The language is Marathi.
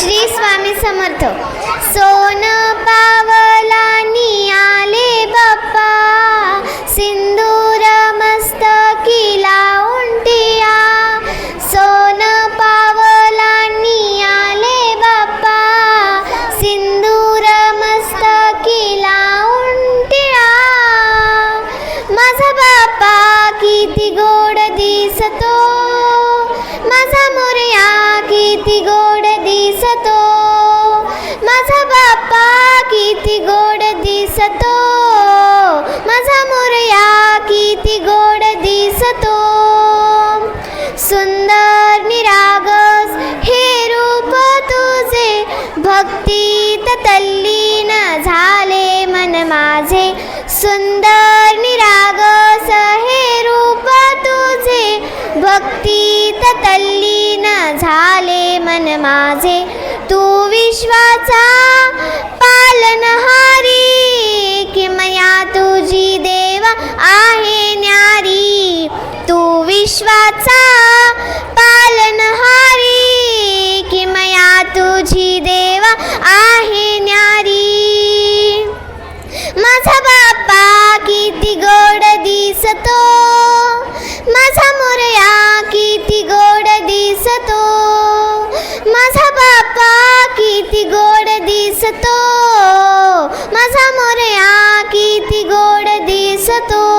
श्री स्वामी समर्थ. सोन पावलानी आले बाप्पा. सिंदूर मस्तकी लावून टिया सोन पावलानी आले बाप्पा. सिंदूर मस्तकी लावून टिया माझा बाप्पा किती गोड दिसतो. माझा मोरया किती गोड दिसतो. माझा मोरया किती गोड दिसतो. सुंदर निरागस हे रूप तुझे. भक्तीत तल्लीन झाले मन माझे. सुंदर निरागस हे रूप तुझे. भक्तीत तल्लीन झाले मन माझे. तू विश्वाचा पाल विश्वाचा पालनहारी किमया तुझी देवा आहे न्यारी. माझा बाप्पा किती गोड दिसतो माझा मोरया किती गोड दिसतो माझा बाप्पा किती गोड दिसतो माझा मोरया किती गोड दिसतो.